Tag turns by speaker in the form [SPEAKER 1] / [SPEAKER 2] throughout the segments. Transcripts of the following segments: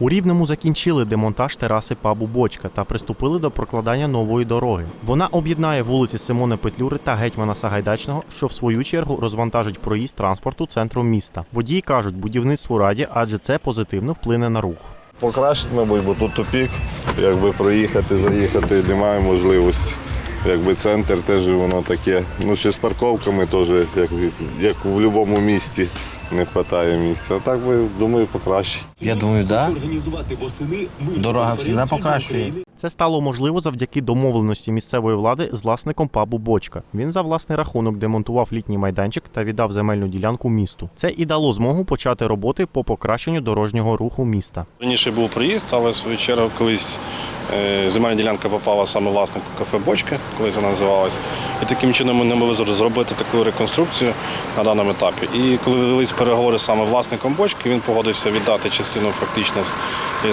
[SPEAKER 1] У Рівному закінчили демонтаж тераси пабу Бочка та приступили до прокладання нової дороги. Вона об'єднає вулиці Симона Петлюри та гетьмана Сагайдачного, що в свою чергу розвантажить проїзд транспорту центром міста. Водії кажуть, будівництву раді, адже це позитивно вплине на рух.
[SPEAKER 2] Покращить, мабуть, бо тут тупік, якби проїхати, заїхати немає можливості. Якби центр теж воно таке. Ну ще з парковками теж, як, як в будь-якому місті, не вистачає місця. А так би думаю, покраще.
[SPEAKER 3] Я думаю, да. Дорога завжди покращує.
[SPEAKER 1] Це стало можливо завдяки домовленості місцевої влади з власником пабу Бочка. Він за власний рахунок демонтував літній майданчик та віддав земельну ділянку місту. Це і дало змогу почати роботи по покращенню дорожнього руху міста.
[SPEAKER 4] Раніше був приїзд, але в свою чергу колись земельна ділянка попала саме власнику кафе Бочки, коли це називалось. І таким чином ми не могли зробити таку реконструкцію на даному етапі. І коли велись переговори саме власником бочки, він погодився віддати частину фактично е,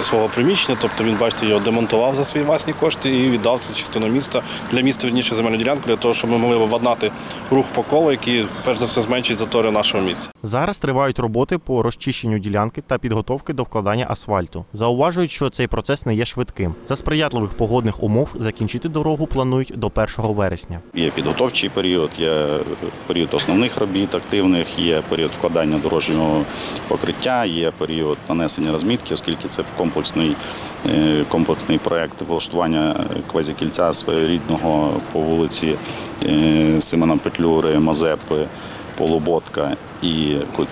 [SPEAKER 4] свого приміщення. Тобто він, бачите, його демонтував за свої власні кошти і віддав цю частину міста для міста верніше земельну ділянку, для того, щоб ми могли владнати рух по колу, який перш за все зменшить затори в нашому місті.
[SPEAKER 1] Зараз тривають роботи по розчищенню ділянки та підготовки до вкладання асфальту. Зауважують, що цей процес не є швидким. За сприятливих погодних умов закінчити дорогу планують до 1 вересня.
[SPEAKER 5] Є підготовчий період, є період основних робіт активних, є період вкладання дорожнього покриття, є період нанесення розмітки, оскільки це комплексний, е, комплексний проект влаштування квазікільця своєрідного по вулиці е, Симона Петлюри, Мазепи, Полуботка і е,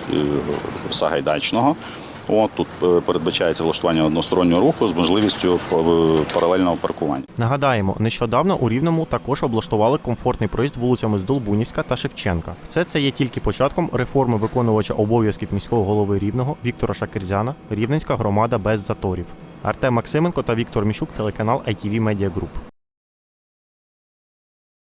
[SPEAKER 5] Сагайдачного. От тут е, передбачається влаштування одностороннього руху з можливістю е, паралельного паркування.
[SPEAKER 1] Нагадаємо, нещодавно у Рівному також облаштували комфортний проїзд вулицями Здолбунівська та Шевченка. Все це є тільки початком реформи виконувача обов'язків міського голови Рівного Віктора Шакирзяна, Рівненська громада без заторів. Артем Максименко та Віктор Міщук, телеканал ITV Media Group.